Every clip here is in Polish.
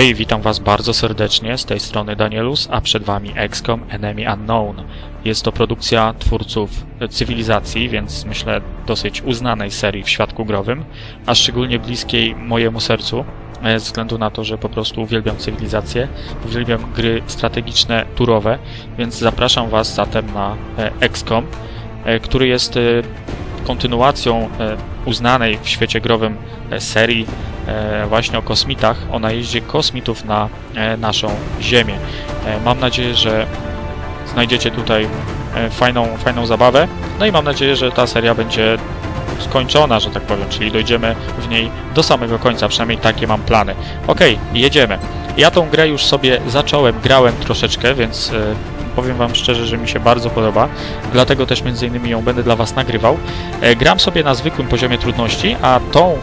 Hej, witam Was bardzo serdecznie, z tej strony Danielus, a przed Wami XCOM Enemy Unknown. Jest to produkcja twórców Cywilizacji, więc myślę dosyć uznanej serii w świadku growym, a szczególnie bliskiej mojemu sercu, e, ze względu na to, że po prostu uwielbiam cywilizację, uwielbiam gry strategiczne, turowe, więc zapraszam Was zatem na e, XCOM, e, który jest e, kontynuacją e, uznanej w świecie growym e, serii e, właśnie o kosmitach, o najeździe kosmitów na naszą Ziemię. Mam nadzieję, że znajdziecie tutaj fajną, fajną zabawę, no i mam nadzieję, że ta seria będzie skończona, że tak powiem, czyli dojdziemy w niej do samego końca, przynajmniej takie mam plany. Okej, jedziemy. Ja tą grę już sobie zacząłem, grałem troszeczkę, więc powiem Wam szczerze, że mi się bardzo podoba, dlatego też między innymi ją będę dla Was nagrywał. E, Gram sobie na zwykłym poziomie trudności, a tą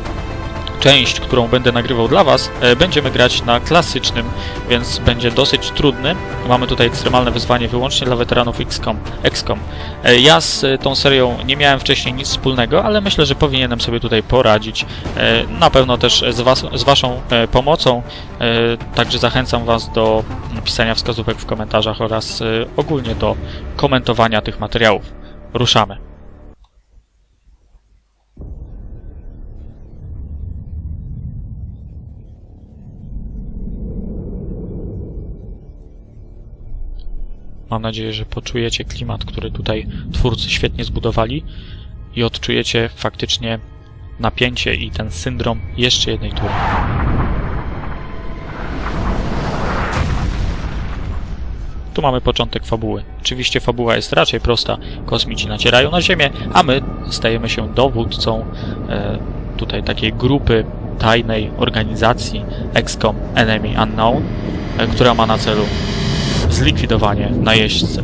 część, którą będę nagrywał dla Was, e, będziemy grać na klasycznym, więc będzie dosyć trudny. Mamy tutaj ekstremalne wyzwanie wyłącznie dla weteranów XCOM. XCOM. E, Ja z e, tą serią nie miałem wcześniej nic wspólnego, ale myślę, że powinienem sobie tutaj poradzić. Na pewno też z, was, z Waszą pomocą, także zachęcam Was do pisania wskazówek w komentarzach oraz ogólnie do komentowania tych materiałów. Ruszamy. Mam nadzieję, że poczujecie klimat, który tutaj twórcy świetnie zbudowali i odczujecie faktycznie napięcie i ten syndrom jeszcze jednej tury. Tu mamy początek fabuły. Oczywiście fabuła jest raczej prosta. Kosmici nacierają na Ziemię, a my stajemy się dowódcą e, tutaj takiej grupy tajnej organizacji XCOM Enemy Unknown, e, która ma na celu zlikwidowanie najeźdźcy.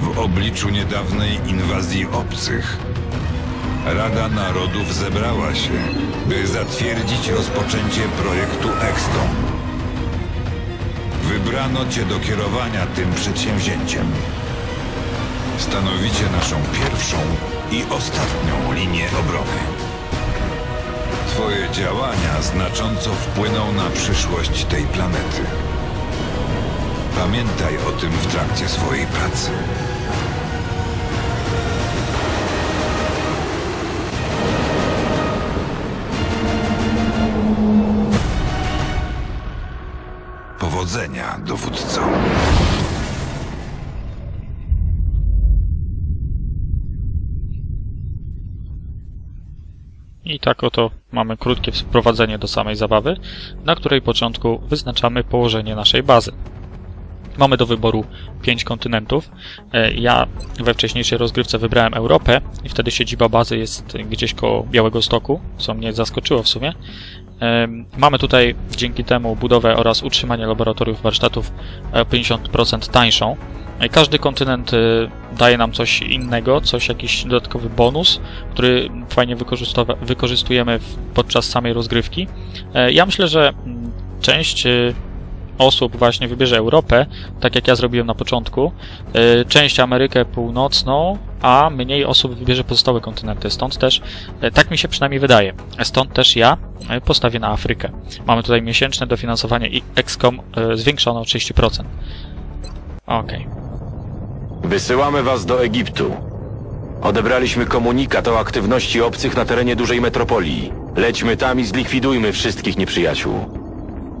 W obliczu niedawnej inwazji obcych, Rada Narodów zebrała się, by zatwierdzić rozpoczęcie projektu EXCOM. Wybrano Cię do kierowania tym przedsięwzięciem. Stanowicie naszą pierwszą i ostatnią linię obrony. Twoje działania znacząco wpłyną na przyszłość tej planety. Pamiętaj o tym w trakcie swojej pracy. Powodzenia, dowódco. I tak oto mamy krótkie wprowadzenie do samej zabawy, na której początku wyznaczamy położenie naszej bazy. Mamy do wyboru 5 kontynentów. E, Ja we wcześniejszej rozgrywce wybrałem Europę i wtedy siedziba bazy jest gdzieś koło Białego Stoku, co mnie zaskoczyło w sumie. Em, Mamy tutaj dzięki temu budowę oraz utrzymanie laboratoriów warsztatów e, 50% tańszą. E, Każdy kontynent e, daje nam coś innego, coś, jakiś dodatkowy bonus, który fajnie wykorzystujemy podczas samej rozgrywki. E, Ja myślę, że mm, część e, osób właśnie wybierze Europę, tak jak ja zrobiłem na początku, e, część Amerykę Północną, a mniej osób wybierze pozostałe kontynenty. Stąd też, e, tak mi się przynajmniej wydaje, stąd też ja e, postawię na Afrykę. Mamy tutaj miesięczne dofinansowanie i XCOM zwiększone o 30%. Okej. Wysyłamy was do Egiptu. Odebraliśmy komunikat o aktywności obcych na terenie dużej metropolii. Lećmy tam i zlikwidujmy wszystkich nieprzyjaciół.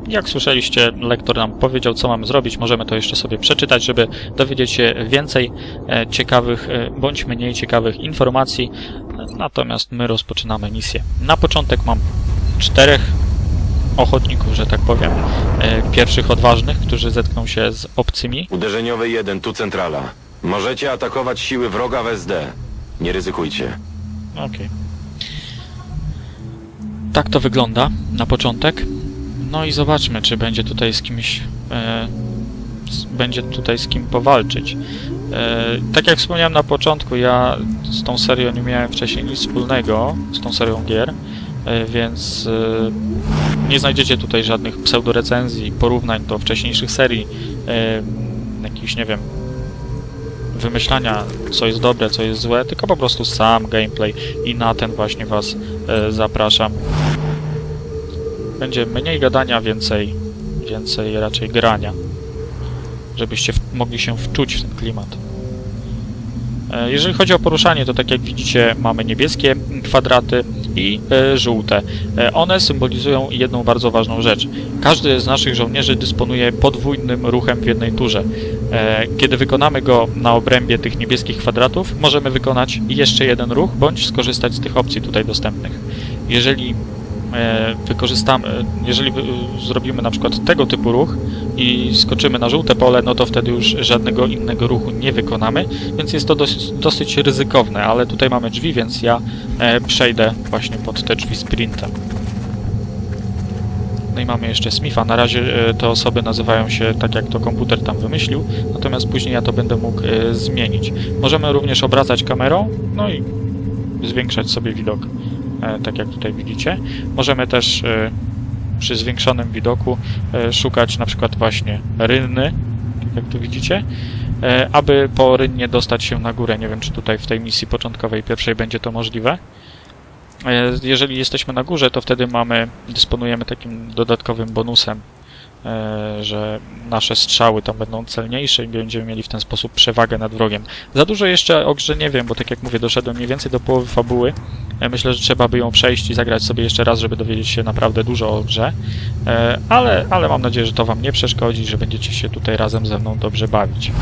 Jak słyszeliście, lektor nam powiedział, co mamy zrobić. Możemy to jeszcze sobie przeczytać, żeby dowiedzieć się więcej e, ciekawych e, bądź mniej ciekawych informacji. Natomiast my rozpoczynamy misję. Na początek mam czterech ochotników, że tak powiem, e, pierwszych odważnych, którzy zetkną się z obcymi. Uderzeniowy 1, tu centrala. Możecie atakować siły wroga w SD. Nie ryzykujcie. Okej. Tak to wygląda na początek. No i zobaczmy, czy będzie tutaj z kimś. E, będzie tutaj z kim powalczyć. E, tak jak wspomniałem na początku, ja z tą serią nie miałem wcześniej nic wspólnego, z tą serią gier, e, więc e, nie znajdziecie tutaj żadnych pseudorecenzji, porównań do wcześniejszych serii, e, jakichś, nie wiem, wymyślania, co jest dobre, co jest złe, tylko po prostu sam gameplay i na ten właśnie Was e, zapraszam. Będzie mniej gadania, więcej, więcej raczej grania, żebyście w, mogli się wczuć w ten klimat. E, Jeżeli chodzi o poruszanie, to tak jak widzicie mamy niebieskie kwadraty i e, żółte. E, one symbolizują jedną bardzo ważną rzecz. Każdy z naszych żołnierzy dysponuje podwójnym ruchem w jednej turze. Kiedy wykonamy go na obrębie tych niebieskich kwadratów, możemy wykonać jeszcze jeden ruch, bądź skorzystać z tych opcji tutaj dostępnych. Jeżeli wykorzystamy, jeżeli wy- zrobimy na przykład tego typu ruch i skoczymy na żółte pole, no to wtedy już żadnego innego ruchu nie wykonamy, więc jest to dosyć, dosyć ryzykowne, ale tutaj mamy drzwi, więc ja e, przejdę właśnie pod te drzwi sprintem. No i mamy jeszcze Smitha. Na razie e, te osoby nazywają się tak, jak to komputer tam wymyślił, natomiast później ja to będę mógł e, zmienić. Możemy również obracać kamerą, no i zwiększać sobie widok, e, tak jak tutaj widzicie. Możemy też e, przy zwiększonym widoku e, szukać na przykład właśnie rynny, tak jak tu widzicie, e, aby po rynnie dostać się na górę. Nie wiem, czy tutaj w tej misji początkowej pierwszej będzie to możliwe. E, Jeżeli jesteśmy na górze, to wtedy mamy, dysponujemy takim dodatkowym bonusem, e, że nasze strzały tam będą celniejsze i będziemy mieli w ten sposób przewagę nad wrogiem. Za dużo jeszcze o grze nie wiem, bo tak jak mówię, doszedłem mniej więcej do połowy fabuły. E, Myślę, że trzeba by ją przejść i zagrać sobie jeszcze raz, żeby dowiedzieć się naprawdę dużo o grze. E, Ale, ale mam nadzieję, że to Wam nie przeszkodzi, że będziecie się tutaj razem ze mną dobrze bawić.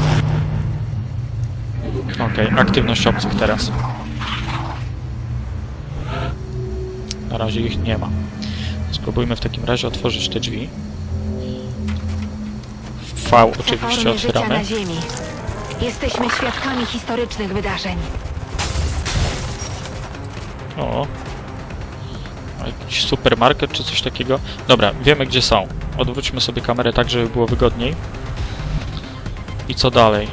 Okej, aktywność obcych teraz. Na razie ich nie ma. Spróbujmy w takim razie otworzyć te drzwi. V oczywiście Formy życia otwieramy. na Ziemi. Jesteśmy świadkami historycznych wydarzeń. O. Jakiś supermarket czy coś takiego. Dobra, wiemy gdzie są. Odwróćmy sobie kamerę tak, żeby było wygodniej. I co dalej?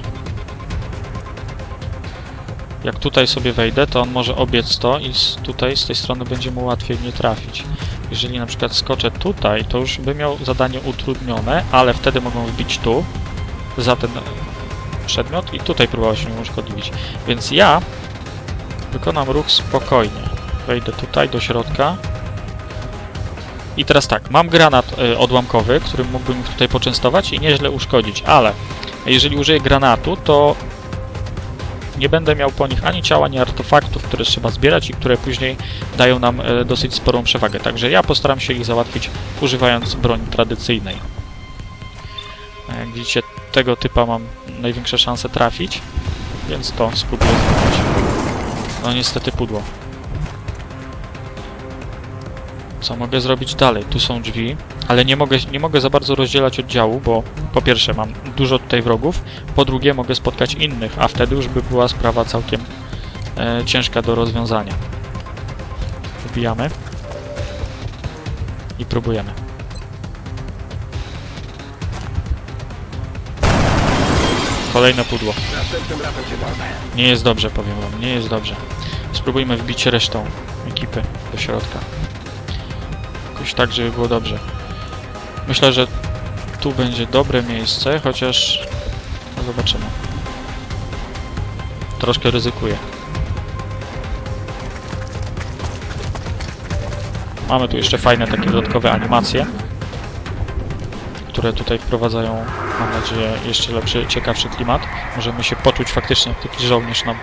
Jak tutaj sobie wejdę, to on może obiec to i z, tutaj z tej strony będzie mu łatwiej mnie trafić. Jeżeli na przykład skoczę tutaj, to już by miał zadanie utrudnione, ale wtedy mogą wbić tu za ten przedmiot i tutaj próbować mnie uszkodliwić. Więc ja wykonam ruch spokojnie. Wejdę tutaj do środka. I teraz tak, mam granat y, odłamkowy, którym mógłbym tutaj poczęstować i nieźle uszkodzić, ale jeżeli użyję granatu, to nie będę miał po nich ani ciała, ani artefaktów, które trzeba zbierać i które później dają nam e, dosyć sporą przewagę. Także ja postaram się ich załatwić używając broni tradycyjnej. A Jak widzicie, tego typa mam największe szanse trafić, więc to spróbuję zrobić. No niestety pudło. Co mogę zrobić dalej? Tu są drzwi, ale nie mogę, nie mogę za bardzo rozdzielać oddziału, bo po pierwsze mam dużo tutaj wrogów, po drugie mogę spotkać innych, a wtedy już by była sprawa całkiem e, ciężka do rozwiązania. Wbijamy i próbujemy. Kolejne pudło. Nie jest dobrze, powiem wam, nie jest dobrze. Spróbujmy wbić resztą ekipy do środka. Tak, żeby było dobrze. Myślę, że tu będzie dobre miejsce, chociaż no zobaczymy. Troszkę ryzykuję. Mamy tu jeszcze fajne takie dodatkowe animacje, które tutaj wprowadzają, mam nadzieję, jeszcze lepszy, ciekawszy klimat. Możemy się poczuć faktycznie jak taki żołnierz na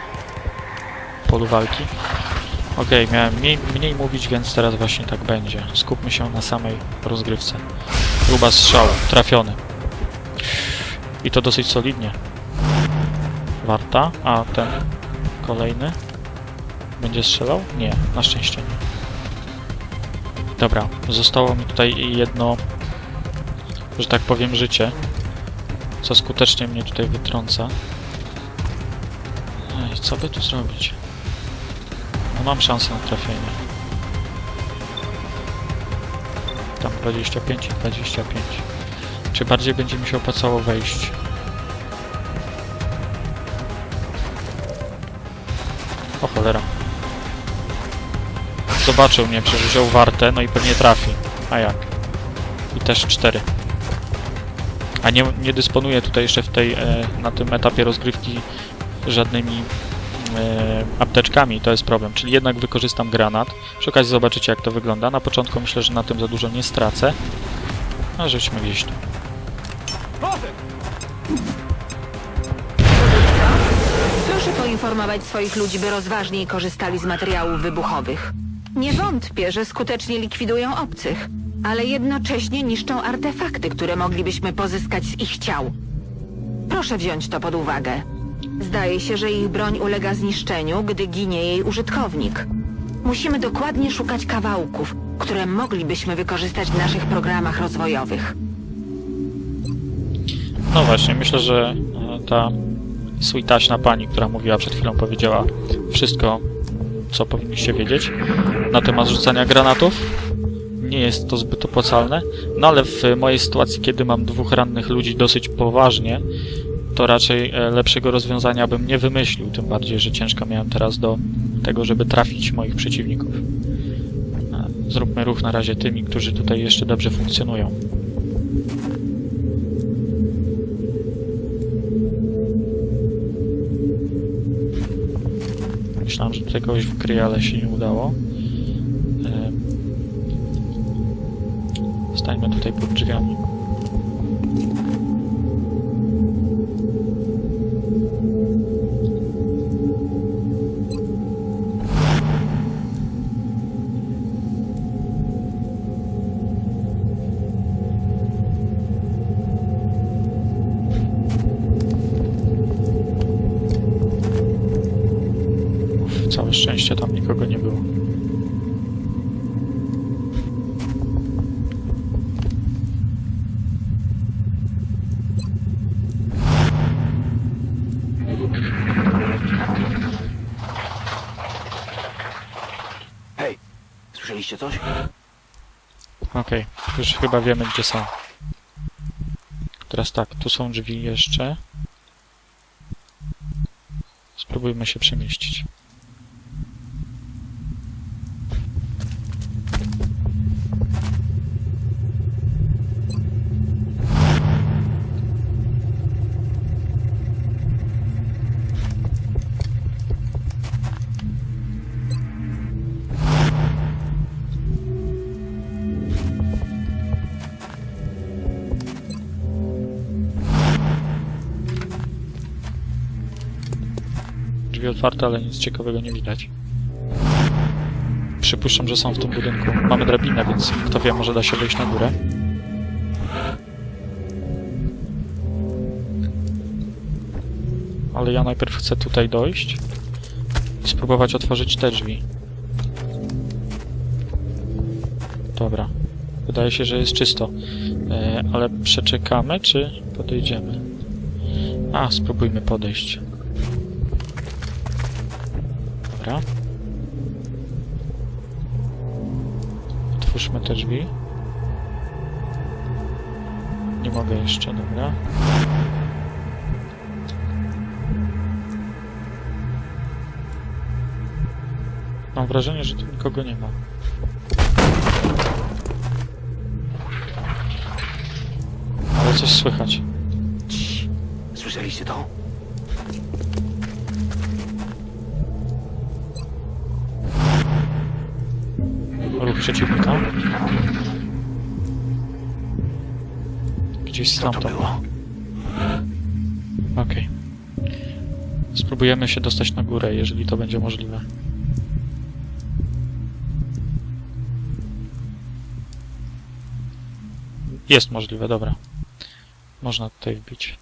polu walki. Okej, miałem mniej, mniej mówić, więc teraz właśnie tak będzie. Skupmy się na samej rozgrywce. Próba strzału, trafiony. I to dosyć solidnie. Warta, a ten kolejny będzie strzelał? Nie, na szczęście nie. Dobra, zostało mi tutaj jedno, że tak powiem, życie, co skutecznie mnie tutaj wytrąca. Ej, co by tu zrobić? Mam szansę na trafienie. Tam 25 i 25. Czy bardziej będzie mi się opłacało wejść? O cholera. Zobaczył mnie, przecież wziął wartę, no i pewnie trafi. A jak? I też 4. A nie, nie dysponuję tutaj jeszcze w tej, e, na tym etapie rozgrywki żadnymi apteczkami, to jest problem. Czyli jednak wykorzystam granat. Przy okazji zobaczycie jak to wygląda. Na początku myślę, że na tym za dużo nie stracę. A rzućmy gdzieś tu. Proszę poinformować swoich ludzi, by rozważniej korzystali z materiałów wybuchowych. Nie wątpię, że skutecznie likwidują obcych, ale jednocześnie niszczą artefakty, które moglibyśmy pozyskać z ich ciał. Proszę wziąć to pod uwagę. Zdaje się, że ich broń ulega zniszczeniu, gdy ginie jej użytkownik. Musimy dokładnie szukać kawałków, które moglibyśmy wykorzystać w naszych programach rozwojowych. No właśnie, myślę, że e, ta sweetaśna pani, która mówiła przed chwilą, powiedziała wszystko, co powinniście wiedzieć na temat rzucania granatów. Nie jest to zbyt opłacalne, no ale w mojej sytuacji, kiedy mam dwóch rannych ludzi dosyć poważnie, to raczej e, lepszego rozwiązania bym nie wymyślił, tym bardziej, że ciężko miałem teraz do tego, żeby trafić moich przeciwników. E, Zróbmy ruch na razie tymi, którzy tutaj jeszcze dobrze funkcjonują. Myślałem, że tutaj kogoś wykryję, ale się nie udało. Em, Stańmy tutaj pod drzwiami. Słyszeliście coś? Okej, już chyba wiemy gdzie są. Teraz tak, tu są drzwi jeszcze. Spróbujmy się przemieścić. Otwarte, ale nic ciekawego nie widać. Przypuszczam, że są w tym budynku. Mamy drabinę, więc kto wie, może da się wejść na górę. Ale ja najpierw chcę tutaj dojść i spróbować otworzyć te drzwi. Dobra. Wydaje się, że jest czysto. E, ale przeczekamy, czy podejdziemy? A, spróbujmy podejść. Dobra. Otwórzmy te drzwi. Nie mogę jeszcze, dobra. Mam wrażenie, że tu nikogo nie ma. Ale coś słychać. Słyszeliście to? przeciwnika. Gdzieś stamtąd. Okej. Okay. Spróbujemy się dostać na górę, jeżeli to będzie możliwe. Jest możliwe, dobra. Można tutaj wbić.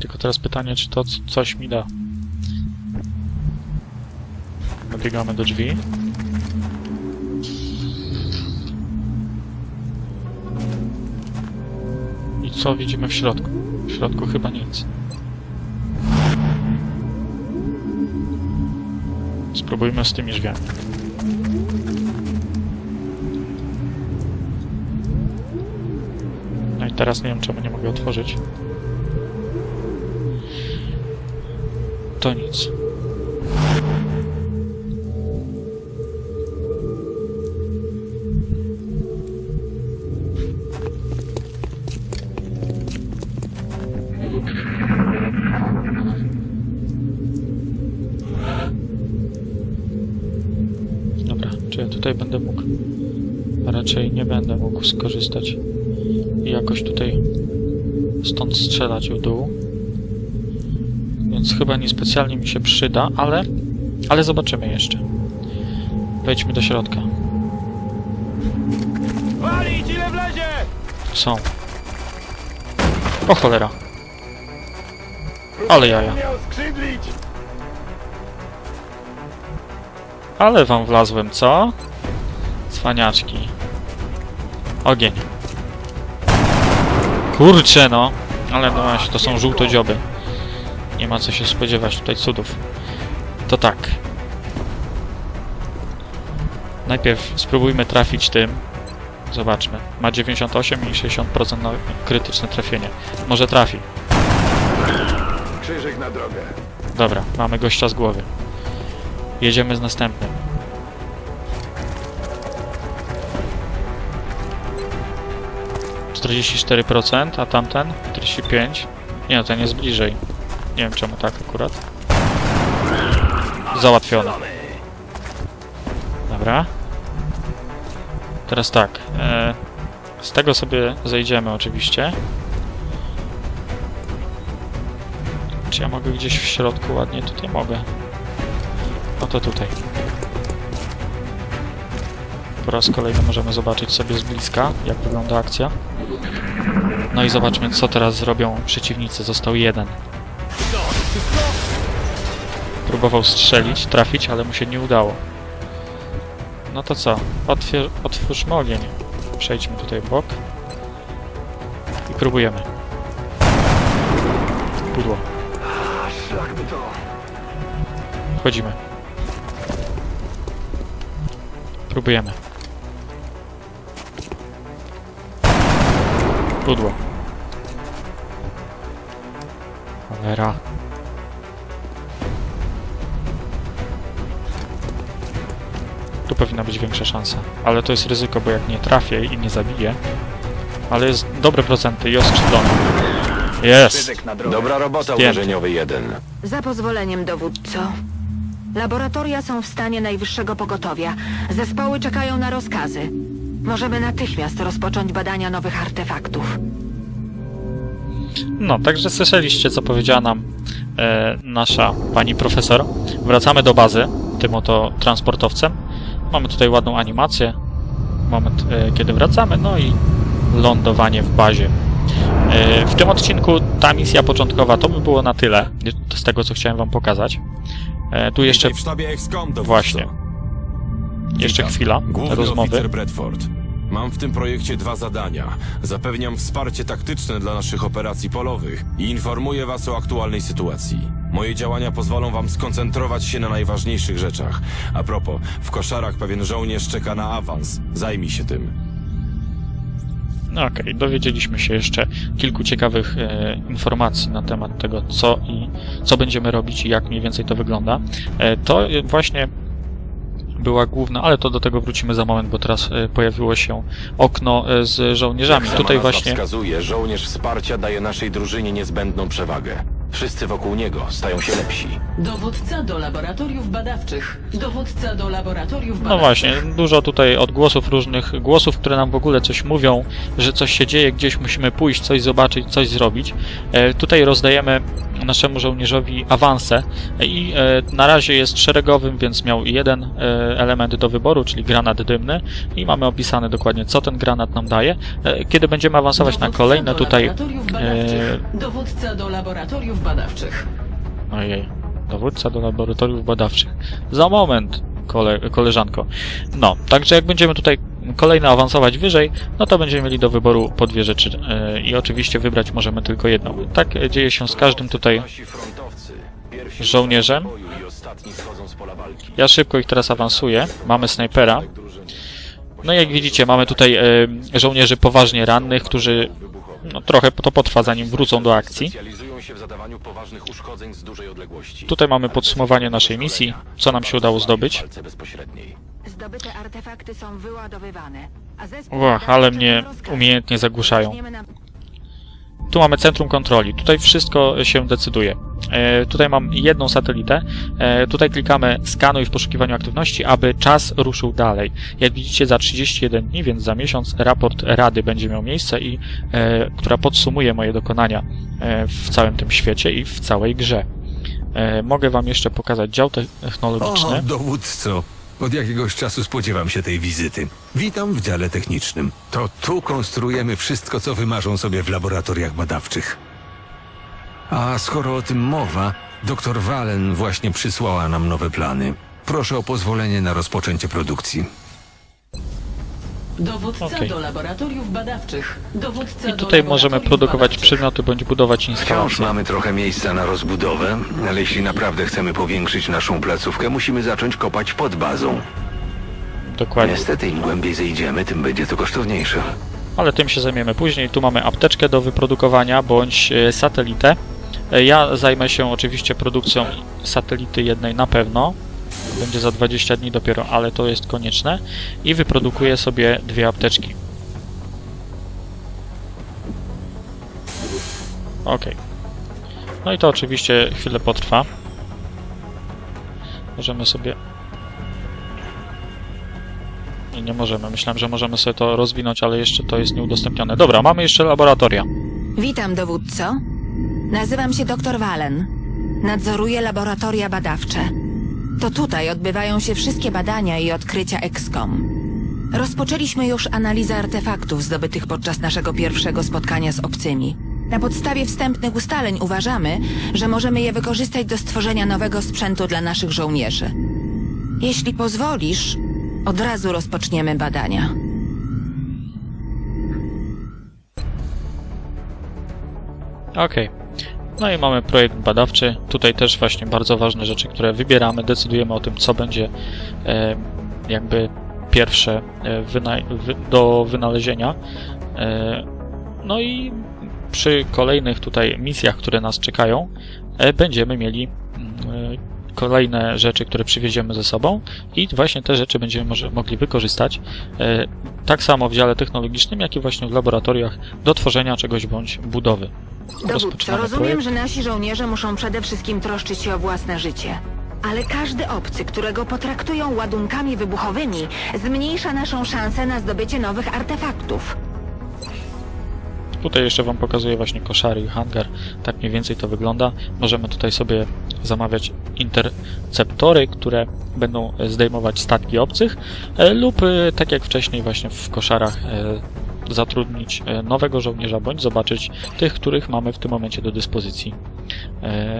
Tylko teraz pytanie, czy to coś mi da. Dobiegamy do drzwi. I co widzimy w środku? W środku chyba nic. Spróbujmy z tymi drzwiami. No i teraz nie wiem czemu nie mogę otworzyć. To nic. Dobra, czy ja tutaj będę mógł? Raczej nie będę mógł skorzystać i jakoś tutaj stąd strzelać w dół. Więc chyba niespecjalnie mi się przyda, ale, ale zobaczymy jeszcze. Wejdźmy do środka. Walić ile wlezie! Tu są. O cholera. Ale jaja. Ale wam wlazłem, co? Cwaniaczki. Ogień. Kurczę, no. Ale no właśnie, to są żółtodzioby. Nie ma co się spodziewać tutaj cudów. To tak. Najpierw spróbujmy trafić tym. Zobaczmy. Ma 98 i 60% na krytyczne trafienie. Może trafi. Krzyżyk na drogę. Dobra, mamy gościa z głowy. Jedziemy z następnym. Procent, a tamten? 45. Nie no, ten jest bliżej. Nie wiem czemu tak akurat. Załatwione. Dobra. Teraz tak. E, z tego sobie zejdziemy oczywiście. Czy ja mogę gdzieś w środku ładnie? Tutaj mogę. No to tutaj. Po raz kolejny możemy zobaczyć sobie z bliska, jak wygląda akcja. No i zobaczmy, co teraz zrobią przeciwnicy. Został jeden. Próbował strzelić, trafić, ale mu się nie udało. No to co? Otwier otwórzmy ogień. Przejdźmy tutaj w bok. I próbujemy. Pudło. Wchodzimy. Próbujemy. Pudło. Cholera. Powinna być większa szansa. Ale to jest ryzyko, bo jak nie trafię i nie zabiję... Ale jest dobre procenty i oskrzydlony. Jest! Krzyżyk na drogę. Dobra robota, Zdjęty. uderzeniowy jeden. Za pozwoleniem, dowódco. Laboratoria są w stanie najwyższego pogotowia. Zespoły czekają na rozkazy. Możemy natychmiast rozpocząć badania nowych artefaktów. No, także słyszeliście, co powiedziała nam e, nasza pani profesor. Wracamy do bazy tym oto transportowcem. Mamy tutaj ładną animację. Moment, e, kiedy wracamy, no i lądowanie w bazie. E, w tym odcinku ta misja początkowa to by było na tyle z tego, co chciałem wam pokazać. E, tu jeszcze, w sztabie. Właśnie. jeszcze chwila Główny rozmowy. Bradford. Mam w tym projekcie dwa zadania. Zapewniam wsparcie taktyczne dla naszych operacji polowych i informuję was o aktualnej sytuacji. Moje działania pozwolą wam skoncentrować się na najważniejszych rzeczach. A propos, w koszarach pewien żołnierz czeka na awans. Zajmij się tym. No okej, dowiedzieliśmy się jeszcze kilku ciekawych e, informacji na temat tego, co i co będziemy robić i jak mniej więcej to wygląda. E, to e, właśnie była główna, ale to do tego wrócimy za moment, bo teraz e, pojawiło się okno e, z żołnierzami. Tutaj właśnie wskazuje, żołnierz wsparcia daje naszej drużynie niezbędną przewagę. Wszyscy wokół niego stają się lepsi. Dowódca do laboratoriów badawczych. Dowódca do laboratoriów badawczych. No właśnie, dużo tutaj odgłosów różnych, głosów, które nam w ogóle coś mówią, że coś się dzieje, gdzieś musimy pójść, coś zobaczyć, coś zrobić. E, tutaj rozdajemy naszemu żołnierzowi awanse i e, na razie jest szeregowym, więc miał jeden e, element do wyboru, czyli granat dymny i mamy opisane dokładnie, co ten granat nam daje. E, kiedy będziemy awansować na Dowódca kolejne do tutaj... E. Dowódca do laboratoriów badawczych. Ojej, dowódca do laboratoriów badawczych. Za moment, kole, koleżanko. No, także jak będziemy tutaj kolejne awansować wyżej, no to będziemy mieli do wyboru po dwie rzeczy. Yy, I oczywiście wybrać możemy tylko jedną. Tak e, dzieje się z każdym tutaj. Żołnierzem. Ja szybko ich teraz awansuję. Mamy snajpera. No i jak widzicie, mamy tutaj e, żołnierzy poważnie rannych, którzy no, trochę to potrwa zanim wrócą do akcji. Się w zadawaniu poważnych uszkodzeń z dużej odległości. Tutaj mamy podsumowanie naszej misji, co nam się udało zdobyć. Zdobyte artefakty są wyładowywane, a zespół... Ła, ale mnie umiejętnie zagłuszają. Tu mamy centrum kontroli. Tutaj wszystko się decyduje. E, tutaj mam jedną satelitę. E, tutaj klikamy skanuj w poszukiwaniu aktywności, aby czas ruszył dalej. Jak widzicie za 31 dni, więc za miesiąc raport Rady będzie miał miejsce i e, która podsumuje moje dokonania w całym tym świecie i w całej grze. Mogę wam jeszcze pokazać dział technologiczny. O, dowódco. Od jakiegoś czasu spodziewam się tej wizyty. Witam w dziale technicznym. To tu konstruujemy wszystko, co wymarzą sobie w laboratoriach badawczych. A skoro o tym mowa, dr Wallen właśnie przysłała nam nowe plany. Proszę o pozwolenie na rozpoczęcie produkcji. Dowódca Okej. do laboratoriów badawczych. Dowódca I do tutaj możemy laboratoriów produkować badawczych. przedmioty bądź budować Wciąż instalacje. mamy trochę miejsca na rozbudowę, ale jeśli naprawdę chcemy powiększyć naszą placówkę, musimy zacząć kopać pod bazą. Dokładnie. Niestety, im głębiej zejdziemy, tym będzie to kosztowniejsze. ale tym się zajmiemy później. Tu mamy apteczkę do wyprodukowania bądź e, satelitę. E, Ja zajmę się oczywiście produkcją satelity jednej na pewno. Będzie za 20 dni dopiero, ale to jest konieczne. I wyprodukuję sobie dwie apteczki. Ok. No i to oczywiście chwilę potrwa. Możemy sobie nie, nie możemy. Myślałem, że możemy sobie to rozwinąć, ale jeszcze to jest nieudostępnione. Dobra, mamy jeszcze laboratoria. Witam, dowódco. Nazywam się dr Wallen. Nadzoruję laboratoria badawcze. To tutaj odbywają się wszystkie badania i odkrycia EXCOM. Rozpoczęliśmy już analizę artefaktów zdobytych podczas naszego pierwszego spotkania z obcymi. Na podstawie wstępnych ustaleń uważamy, że możemy je wykorzystać do stworzenia nowego sprzętu dla naszych żołnierzy. Jeśli pozwolisz, od razu rozpoczniemy badania. Okej. No i mamy projekt badawczy. Tutaj też właśnie bardzo ważne rzeczy, które wybieramy. Decydujemy o tym, co będzie e, jakby pierwsze e, do wynalezienia. E, no i przy kolejnych tutaj misjach, które nas czekają, będziemy mieli kolejne rzeczy, które przywieziemy ze sobą i właśnie te rzeczy będziemy może mogli wykorzystać e, tak samo w dziale technologicznym, jak i właśnie w laboratoriach do tworzenia czegoś bądź budowy. Dowódco, rozumiem, projekt. że nasi żołnierze muszą przede wszystkim troszczyć się o własne życie. Ale każdy obcy, którego potraktują ładunkami wybuchowymi, zmniejsza naszą szansę na zdobycie nowych artefaktów. Tutaj jeszcze Wam pokazuję właśnie koszary i hangar. Tak mniej więcej to wygląda. Możemy tutaj sobie zamawiać interceptory, które będą e, zdejmować statki obcych e, lub e, tak jak wcześniej właśnie w koszarach zatrudnić nowego żołnierza bądź zobaczyć tych, których mamy w tym momencie do dyspozycji.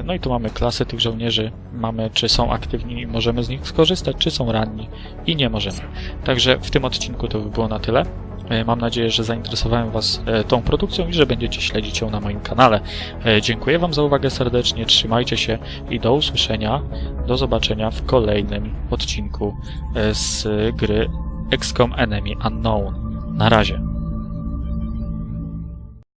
No i tu mamy klasy tych żołnierzy, mamy czy są aktywni i możemy z nich skorzystać, czy są ranni i nie możemy. Także w tym odcinku to by było na tyle. E, Mam nadzieję, że zainteresowałem Was e, tą produkcją i że będziecie śledzić ją na moim kanale. E, Dziękuję Wam za uwagę serdecznie, trzymajcie się i do usłyszenia, do zobaczenia w kolejnym odcinku z gry XCOM Enemy Unknown. Na razie.